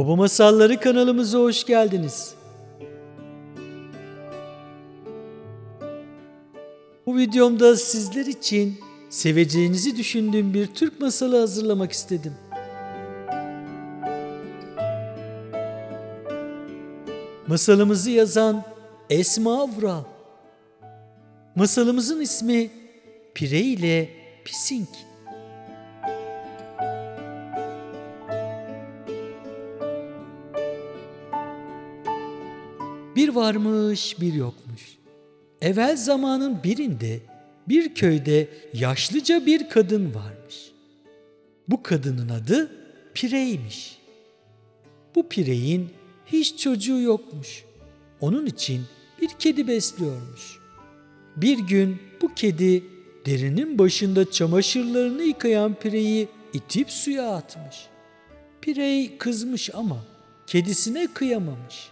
Baba Masalları kanalımıza hoş geldiniz. Bu videomda sizler için seveceğinizi düşündüğüm bir Türk masalı hazırlamak istedim. Masalımızı yazan Esma Vural. Masalımızın ismi Pire ile Pisink. Bir varmış bir yokmuş. Evvel zamanın birinde bir köyde yaşlıca bir kadın varmış. Bu kadının adı Pire'ymiş. Bu Pire'in hiç çocuğu yokmuş. Onun için bir kedi besliyormuş. Bir gün bu kedi derinin başında çamaşırlarını yıkayan Pire'yi itip suya atmış. Pirey kızmış ama kedisine kıyamamış.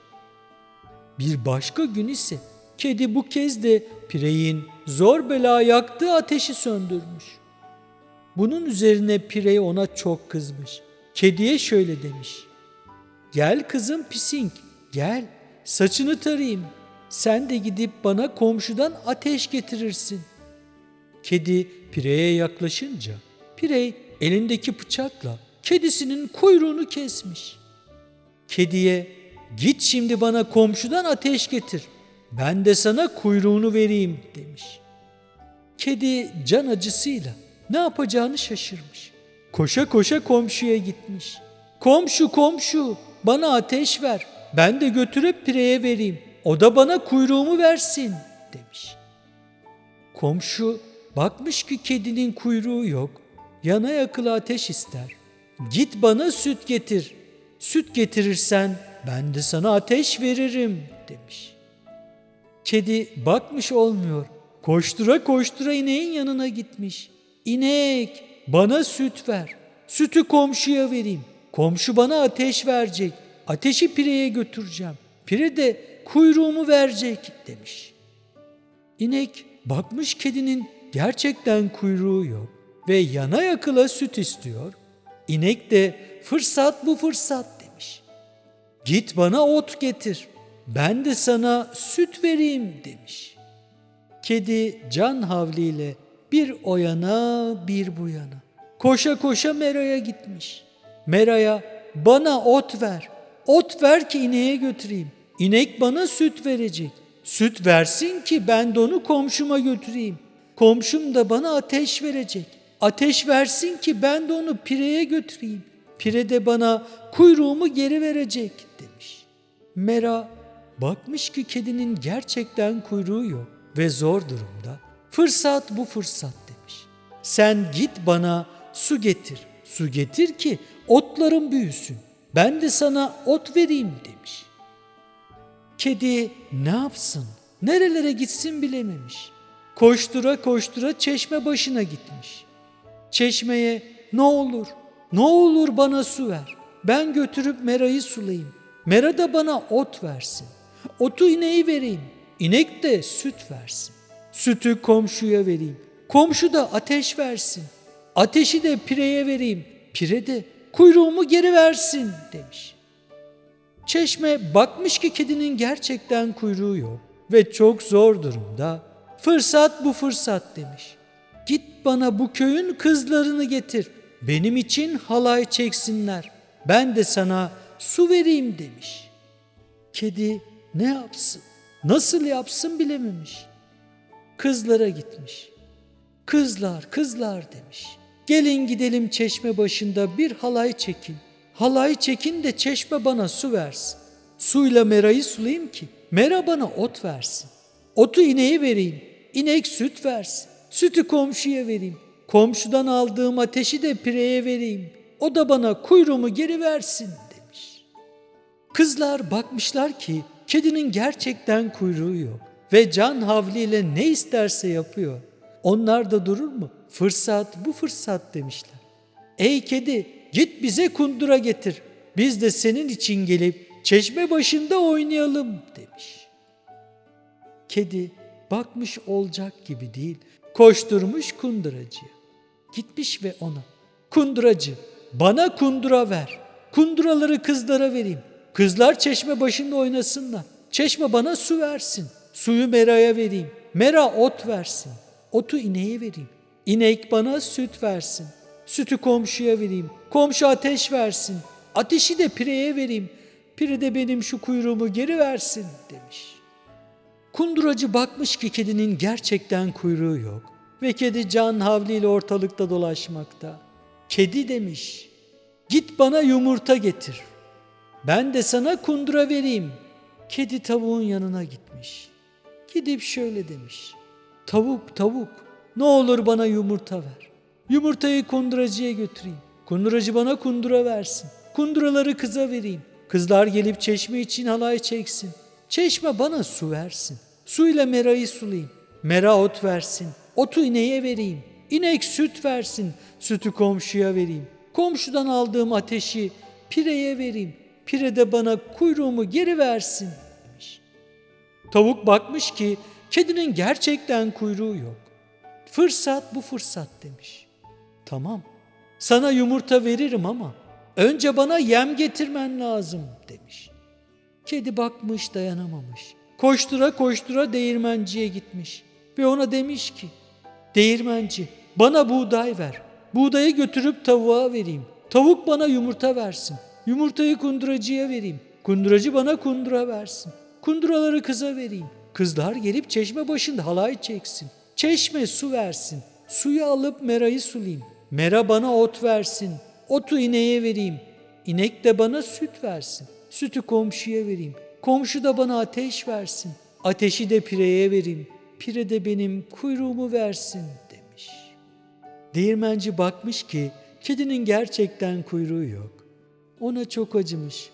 Bir başka gün ise kedi bu kez de Pirey'in zor bela yaktığı ateşi söndürmüş. Bunun üzerine Pirey ona çok kızmış. Kediye şöyle demiş. Gel kızım pisink, gel saçını tarayayım. Sen de gidip bana komşudan ateş getirirsin. Kedi Pirey'e yaklaşınca Pirey elindeki bıçakla kedisinin kuyruğunu kesmiş. Kediye git şimdi bana komşudan ateş getir. Ben de sana kuyruğunu vereyim demiş. Kedi can acısıyla ne yapacağını şaşırmış. Koşa koşa komşuya gitmiş. Komşu komşu bana ateş ver. Ben de götürüp pireye vereyim. O da bana kuyruğumu versin demiş. Komşu bakmış ki kedinin kuyruğu yok. Yana yakıla ateş ister. Git bana süt getir. Süt getirirsen ben de sana ateş veririm demiş. Kedi bakmış olmuyor. Koştura koştura ineğin yanına gitmiş. İnek bana süt ver. Sütü komşuya vereyim. Komşu bana ateş verecek. Ateşi pireye götüreceğim. Pire de kuyruğumu verecek demiş. İnek bakmış kedinin gerçekten kuyruğu yok ve yana yakıla süt istiyor. İnek de fırsat bu fırsat. Git bana ot getir. Ben de sana süt vereyim demiş. Kedi can havliyle bir o yana bir bu yana. Koşa koşa Mera'ya gitmiş. Mera'ya bana ot ver. Ot ver ki ineğe götüreyim. İnek bana süt verecek. Süt versin ki ben de onu komşuma götüreyim. Komşum da bana ateş verecek. Ateş versin ki ben de onu pireye götüreyim. Pire de bana kuyruğumu geri verecek. Mera bakmış ki kedinin gerçekten kuyruğu yok ve zor durumda. Fırsat bu fırsat demiş. Sen git bana su getir. Su getir ki otlarım büyüsün. Ben de sana ot vereyim demiş. Kedi ne yapsın? Nerelere gitsin bilememiş. Koştura koştura çeşme başına gitmiş. Çeşmeye ne olur, ne olur bana su ver. Ben götürüp Mera'yı sulayayım. Mera da bana ot versin. Otu ineği vereyim. İnek de süt versin. Sütü komşuya vereyim. Komşu da ateş versin. Ateşi de pireye vereyim. Pire de kuyruğumu geri versin demiş. Çeşme bakmış ki kedinin gerçekten kuyruğu yok ve çok zor durumda. Fırsat bu fırsat demiş. Git bana bu köyün kızlarını getir. Benim için halay çeksinler. Ben de sana su vereyim demiş. Kedi ne yapsın? Nasıl yapsın bilememiş. Kızlara gitmiş. Kızlar, kızlar demiş. Gelin gidelim çeşme başında bir halay çekin. Halay çekin de çeşme bana su versin. Suyla merayı sulayayım ki mera bana ot versin. Otu ineğe vereyim. İnek süt versin. Sütü komşuya vereyim. Komşudan aldığım ateşi de pireye vereyim. O da bana kuyruğumu geri versin. Kızlar bakmışlar ki kedinin gerçekten kuyruğu yok ve can havliyle ne isterse yapıyor. Onlar da durur mu? Fırsat bu fırsat demişler. Ey kedi git bize kundura getir. Biz de senin için gelip çeşme başında oynayalım demiş. Kedi bakmış olacak gibi değil. Koşturmuş kunduracıya. Gitmiş ve ona kunduracı bana kundura ver. Kunduraları kızlara vereyim. Kızlar çeşme başında oynasınlar. Çeşme bana su versin. Suyu Mera'ya vereyim. Mera ot versin. Otu ineğe vereyim. İnek bana süt versin. Sütü komşuya vereyim. Komşu ateş versin. Ateşi de pireye vereyim. Pire de benim şu kuyruğumu geri versin demiş. Kunduracı bakmış ki kedinin gerçekten kuyruğu yok ve kedi can havliyle ortalıkta dolaşmakta. Kedi demiş, git bana yumurta getir. Ben de sana kundura vereyim. Kedi tavuğun yanına gitmiş. Gidip şöyle demiş. Tavuk, tavuk, ne olur bana yumurta ver. Yumurtayı kunduracıya götüreyim. Kunduracı bana kundura versin. Kunduraları kıza vereyim. Kızlar gelip çeşme için halay çeksin. Çeşme bana su versin. Suyla merayı sulayayım. Mera ot versin. Otu ineğe vereyim. İnek süt versin. Sütü komşuya vereyim. Komşudan aldığım ateşi pireye vereyim. Pire de bana kuyruğumu geri versin demiş. Tavuk bakmış ki kedinin gerçekten kuyruğu yok. Fırsat bu fırsat demiş. Tamam sana yumurta veririm ama önce bana yem getirmen lazım demiş. Kedi bakmış dayanamamış. Koştura koştura değirmenciye gitmiş ve ona demiş ki Değirmenci bana buğday ver. Buğdayı götürüp tavuğa vereyim. Tavuk bana yumurta versin. Yumurtayı kunduracıya vereyim. Kunduracı bana kundura versin. Kunduraları kıza vereyim. Kızlar gelip çeşme başında halay çeksin. Çeşme su versin. Suyu alıp merayı sulayayım. Mera bana ot versin. Otu ineğe vereyim. İnek de bana süt versin. Sütü komşuya vereyim. Komşu da bana ateş versin. Ateşi de pireye vereyim. Pire de benim kuyruğumu versin demiş. Değirmenci bakmış ki kedinin gerçekten kuyruğu yok. Ona çok acımış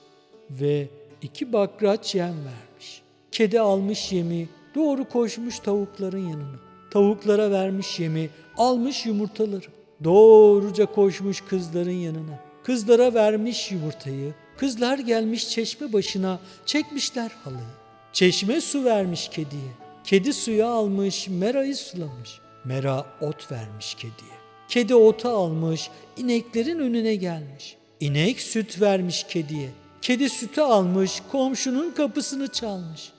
ve iki bakraç yem vermiş. Kedi almış yemi doğru koşmuş tavukların yanına. Tavuklara vermiş yemi almış yumurtaları. Doğruca koşmuş kızların yanına. Kızlara vermiş yumurtayı. Kızlar gelmiş çeşme başına çekmişler halıyı. Çeşme su vermiş kediye. Kedi suyu almış, merayı sulamış. Mera ot vermiş kediye. Kedi otu almış, ineklerin önüne gelmiş. İnek süt vermiş kediye. Kedi sütü almış, komşunun kapısını çalmış.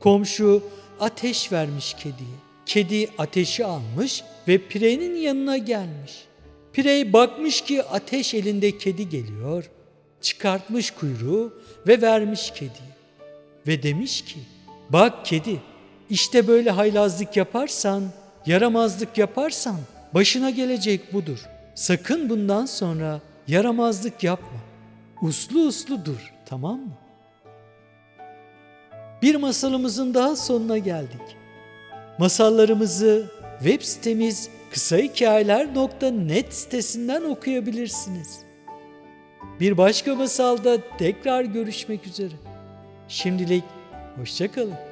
Komşu ateş vermiş kediye. Kedi ateşi almış ve pirenin yanına gelmiş. Pirey bakmış ki ateş elinde kedi geliyor. Çıkartmış kuyruğu ve vermiş kediye. Ve demiş ki, bak kedi, işte böyle haylazlık yaparsan, yaramazlık yaparsan başına gelecek budur. Sakın bundan sonra yaramazlık yapma. Uslu uslu dur, tamam mı? Bir masalımızın daha sonuna geldik. Masallarımızı web sitemiz kısahikayeler.net sitesinden okuyabilirsiniz. Bir başka masalda tekrar görüşmek üzere. Şimdilik hoşçakalın.